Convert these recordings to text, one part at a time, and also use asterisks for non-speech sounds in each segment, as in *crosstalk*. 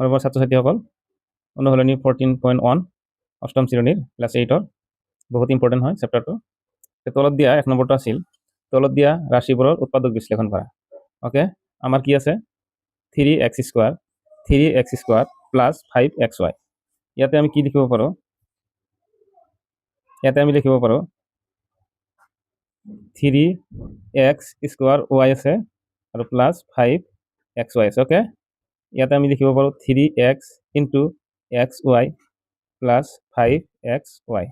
মৰমৰ ছাত্ৰ ছাত্ৰীসকল অনুশীলনী ফৰ্টিন পইণ্ট ওৱান অষ্টম শ্ৰেণীৰ ক্লাছ এইটৰ বহুত ইম্পৰ্টেণ্ট হয় চেপ্টাৰটো তলত দিয়া এক নম্বৰটো আছিল, তলত দিয়া ৰাশিবোৰৰ উৎপাদক বিশ্লেষণ কৰা। অ'কে আমাৰ কি আছে? Three X square three X square plus five X Y ইয়াতে আমি কি লিখিব পাৰোঁ? ইয়াতে আমি লিখিব পাৰোঁ থ্ৰী এক্স স্কোৱাৰ ৱাই আছে আৰু প্লাছ ফাইভ এক্স ৱাই আছে অ'কে ইয়াতে আমি লিখিব পাৰোঁ three X into X Y plus five X Y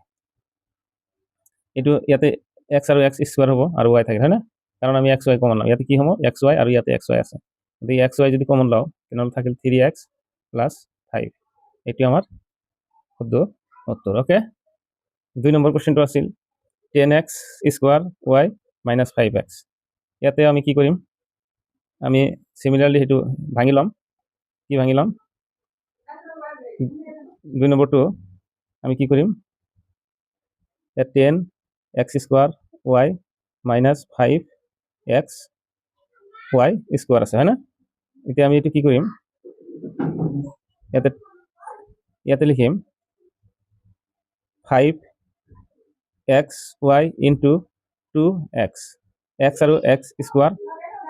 এইটো ইয়াতে এক্স আৰু এক্স স্কুৱাৰ হ'ব আৰু ৱাই থাকে হয়নে কাৰণ আমি এক্স ৱাই কমন লওঁ। ইয়াতে কি হ'ব? এক্স ৱাই আৰু ইয়াতে এক্স ৱাই আছে। গতিকে এক্স ৱাই যদি কমন লওঁ, তেনেহ'লে থাকিল থ্ৰী এক্স প্লাছ ফাইভ এইটো আমাৰ শুদ্ধ উত্তৰ অ'কে দুই নম্বৰ কুৱেশ্যনটো আছিল ten X square Y minus five X ইয়াতে আমি কি কৰিম? আমি চিমিলাৰলি সেইটো ভাঙি ল'ম। কি ভাঙি ল'ম দুই নম্বৰটো আমি কি কৰিম ten X square Y minus five X Y square আছে হয়নে এতিয়া আমি এইটো কি কৰিম ইয়াতে ইয়াতে লিখিম five X Y into two X X আৰু X square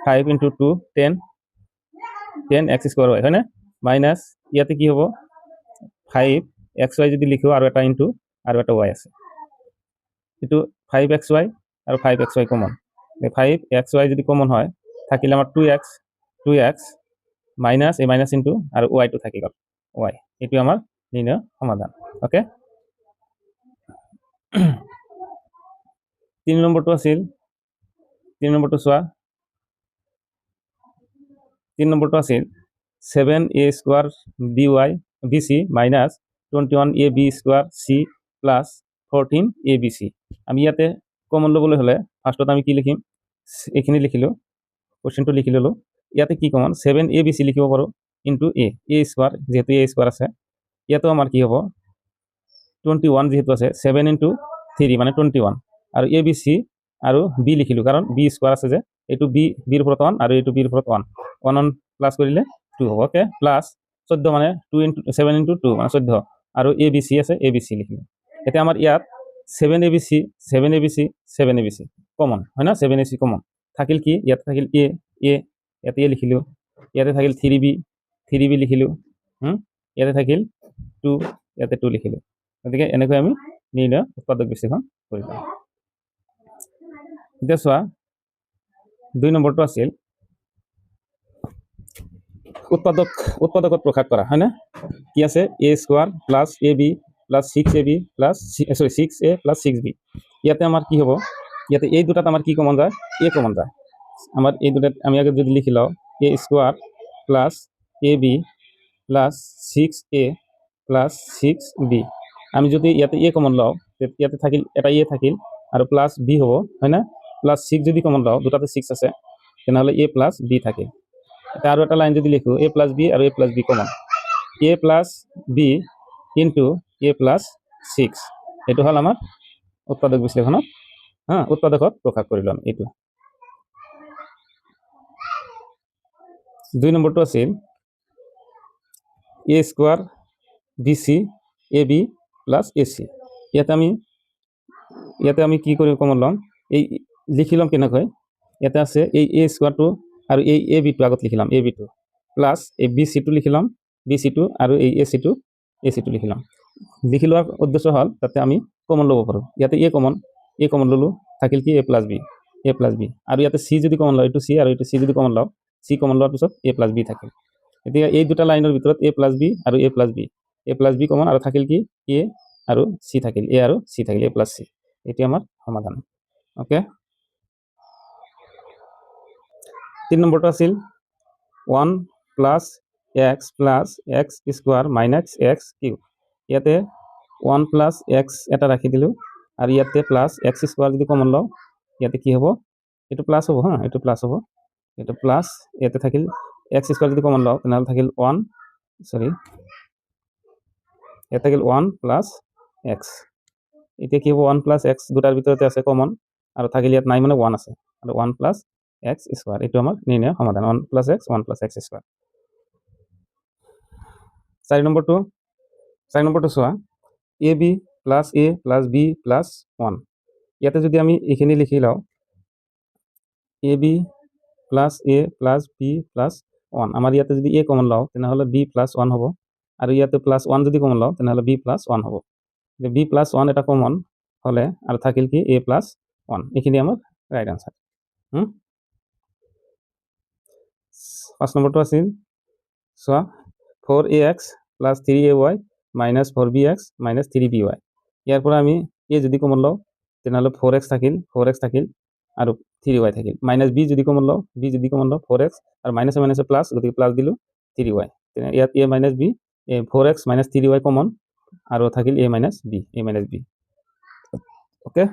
five into two ten ten X square Y হয়নে মাইনাছ ইয়াতে কি হ'ব? ফাইভ এক্স ৱাই যদি লিখোঁ আৰু এটা ইণ্টু আৰু এটা ৱাই আছে। এইটো ফাইভ এক্স ৱাই আৰু five X Y common five X Y যদি কমন হয়, থাকিলে আমাৰ two X two X minus এই মাইনাছ ইণ্টু আৰু ৱাইটো থাকি গ'ল। ৱাই এইটো আমাৰ নিৰ্ণয় সমাধান। অ'কে *clears throat* তিনি নম্বৰটো আছিল, তিনি নম্বৰটো চোৱা। তিনি নম্বৰটো আছিল seven A square B Y B C minus twenty one A B square C plus fourteen A B C আমি ইয়াতে কমন ল'বলৈ হ'লে ফাৰ্ষ্টত আমি কি লিখিম? এইখিনি লিখিলোঁ কুৱেশ্যনটো লিখি ল'লোঁ। ইয়াতে কি common seven A B C লিখিব পাৰোঁ ইনটু এ এ স্কোৱাৰ যিহেতু এ স্কোৱাৰ আছে। ইয়াতো আমাৰ কি হ'ব? টুৱেণ্টি ওৱান যিহেতু আছে ছেভেন ইনটু থ্ৰী মানে টুৱেণ্টি ওৱান আৰু এ বি চি আৰু বি লিখিলোঁ, কাৰণ বি স্কোৱাৰ আছে যে, এইটো বি বিৰ ওপৰত ওৱান আৰু এইটো বিৰ ওপৰত ওৱান ওৱান ওৱান প্লাছ কৰিলে টু হ'ব অ'কে প্লাছ চৈধ্য মানে two into seven into two মানে চৈধ্য। আৰু এ বি চি আছে এ বি চি লিখিলোঁ। এতিয়া আমাৰ ইয়াত seven A B C seven A B C seven A B C common হয় না? ছেভেন এ চি কমন থাকিল কি? ইয়াতে থাকিল এ এ ইয়াতে এ লিখিলোঁ। ইয়াতে থাকিল থ্ৰী বি থ্ৰী বি লিখিলোঁ। ইয়াতে থাকিল টু ইয়াতে টু লিখিলোঁ। গতিকে এনেকৈ আমি নিৰ্ণয় উৎপাদক বিশ্লেষণ কৰিলোঁ এতিয়া চোৱা, দুই নম্বৰটো আছিল উৎপাদক, উৎপাদকত প্ৰকাশ কৰা, হয়নে? কি আছে? A square plus A B plus six A B plus sorry six A plus six B ইয়াতে আমাৰ কি হ'ব? ইয়াতে এই দুটাত আমাৰ কি কমন যায়? এ কমন যায়। আমাৰ এই দুটাত আমি আগে যদি লিখি লওঁ A square plus A B plus six A plus six B আমি যদি ইয়াতে এ কমন লওঁ ইয়াতে থাকিল, এটা এ থাকিল, আৰু প্লাছ বি হ'ব হয় না প্লাছ ছিক্স যদি কমন লওঁ, দুটাতে ছিক্স আছে, তেনেহ'লে এ প্লাছ বি থাকে। আৰু এটা লাইন যদি লিখোঁ এ প্লাছ বি আৰু A plus B common A plus B into A plus six এইটো হ'ল আমাৰ উৎপাদক বিশ্লেষণত হা উৎপাদকত প্ৰকাশ কৰিলোঁ আমি এইটো দুই নম্বৰটো আছিল A square B C A B plus A C ইয়াতে আমি ইয়াতে আমি কি কৰি কমন ল'ম? এই লিখি ল'ম কেনেকৈ? ইয়াতে আছে, এই এ স্কোৱাৰটো আৰু এই এ বিটো আগত লিখি ল'ম এ বিটো প্লাছ এই বি চিটো লিখি ল'ম বি চিটো আৰু এই এ চিটো এ চিটো লিখি ল'ম লিখি লোৱাৰ উদ্দেশ্য হ'ল যাতে আমি কমন ল'ব পাৰোঁ। ইয়াতে এ কমন এ কমন ল'লোঁ, থাকিল কি A plus B A plus B আৰু ইয়াতে চি যদি কমন লওঁ, এইটো চি আৰু এইটো চি যদি কমন লওঁ চি কমন লোৱাৰ পিছত এ প্লাছ বি থাকিল। এতিয়া এই দুটা লাইনৰ ভিতৰত এ প্লাছ বি আৰু A plus B A plus B common আৰু থাকিল কি? এ আৰু চি থাকিল এ আৰু চি থাকিল এ প্লাছ চি এইটো আমাৰ সমাধান। অ'কে তিন নম্বৰটো আছিল one plus x plus x square minus x cube ইয়াতে ওৱান প্লাছ এক্স এটা ৰাখি দিলোঁ। আৰু ইয়াতে প্লাছ এক্স স্কুৱাৰ যদি কমন লওঁ, ইয়াতে কি হ'ব? এইটো প্লাছ হ'ব, হা, এইটো প্লাছ হ'ব। এইটো প্লাছ ইয়াতে থাকিল, এক্স স্কুৱাৰ যদি কমন লওঁ, তেনেহ'লে থাকিল ওৱান চৰি, ইয়াত থাকিল ওৱান প্লাছ এক্স। এতিয়া কি হ'ব? ওৱান প্লাছ এক্স দুটাৰ ভিতৰতে আছে কমন, আৰু থাকিল ইয়াত নাই মানে ওৱান আছে। আৰু ওৱান প্লাছ এক্স স্কুৱাৰ এইটো আমাৰ নিৰ্ণয় সমাধান one plus X one plus X square চাৰি নম্বৰটো চাৰি নম্বৰটো চোৱা A B plus A plus B plus one ইয়াতে যদি আমি এইখিনি লিখি লওঁ, A B plus A plus B plus one আমাৰ ইয়াতে যদি এ কমন লওঁ, তেনেহ'লে বি প্লাছ ওৱান হ'ব। আৰু ইয়াতে প্লাছ ওৱান যদি কমন লওঁ, তেনেহ'লে বি প্লাছ ওৱান হ'ব। বি প্লাছ ওৱান এটা কমন হ'লে আৰু থাকিল কি, এ প্লাছ ওৱান এইখিনি আমাৰ ৰাইট আনচাৰ পাঁচ নম্বৰটো আছিল চোৱা four a x plus three a y minus four b x minus three b y ইয়াৰ পৰা আমি এ যদি কমন লওঁ তেনেহ'লে ফ'ৰ এক্স থাকিল ফ'ৰ এক্স থাকিল আৰু থ্ৰী ৱাই থাকিল। মাইনাছ বি যদি কমন লওঁ, বি যদি কমন লওঁ ফ'ৰ এক্স আৰু মাইনাছে মাইনাছে প্লাছ গতিকে প্লাছ দিলোঁ থ্ৰী ৱাই তেনে ইয়াত a minus b, a four x minus three y common আৰু থাকিল a minus b, a minus b. Okay?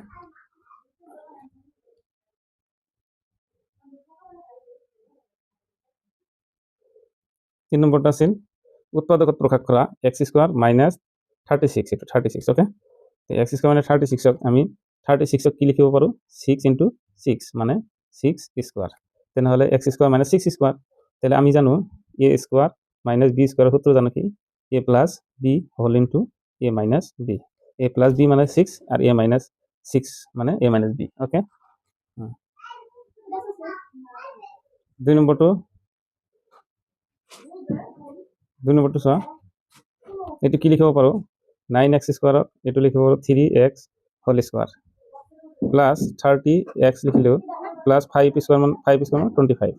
তিন নম্বৰটা আছিল উৎপাদকত প্ৰকাশ কৰা x square minus thirty six এইটো thirty six okay x square মানে থাৰ্টি ছিক্সক আমি থাৰ্টি ছিক্সক কি লিখিব পাৰোঁ ছিক্স ইণ্টু ছিক্স মানে ছিক্স স্কোৱাৰ তেনেহ'লে x square minus six square তেতিয়াহ'লে আমি জানো এ স্কোৱাৰ মাইনাছ বি স্কোৱাৰৰ সূত্ৰ জানো কি? A plus B whole into A minus B A plus B মানে ছিক্স আৰু এ মাইনাছ ছিক্স মানে এ মাইনাছ বি অ'কে দুই নম্বৰটো দুই নম্বৰটো চোৱা এইটো কি লিখিব পাৰোঁ নাইন এক্স স্কোৱাৰক এইটো লিখিব পাৰোঁ three X whole square plus thirty X লিখিলেও plus five square মান ফাইভ স্কোৱাৰ মানে টুৱেণ্টি ফাইভ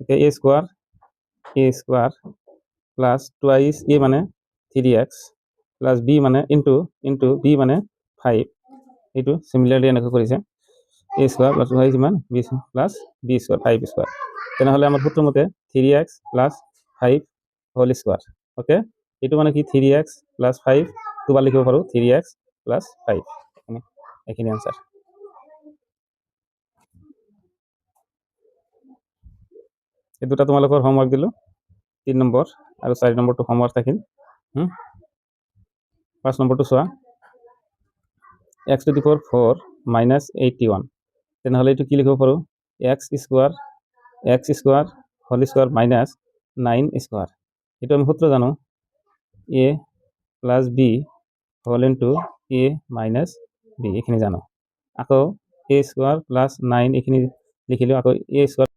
এতিয়া A square A square plus twice A মানে থ্ৰী এক্স প্লাছ বি মানে ইণ্টু ইণ্টু বি মানে ফাইভ এইটো চিমিলাৰলি এনেকৈ কৰিছে। এ স্কোৱাৰ প্লাছ টুৱাইছ কিমান B plus B square five square তেনেহ'লে আমাৰ সূত্ৰমতে three X plus five whole square okay এইটো মানে কি থ্ৰী এক্স প্লাছ ফাইভ দুবাৰ লিখিব পাৰোঁ থ্ৰী এক্স প্লাছ ফাইভ এইখিনি এইখিনি আনচাৰ এই দুটা তোমালোকৰ হোমৱৰ্ক দিলোঁ, তিনি নম্বৰ আৰু চাৰি নম্বৰটো হোমৱৰ্ক থাকিল পাঁচ নম্বৰটো চোৱা X to the four four minus eighty one তেনেহ'লে এইটো কি লিখিব পাৰোঁ X square X square whole square minus nine square এইটো আমি সূত্ৰ জানো? A plus B whole into A minus B এইখিনি জানো। আকৌ এ স্কোয়ার প্লাছ নাইন এইখিনি লিখিলোঁ, আকৌ এ স্কোৱাৰ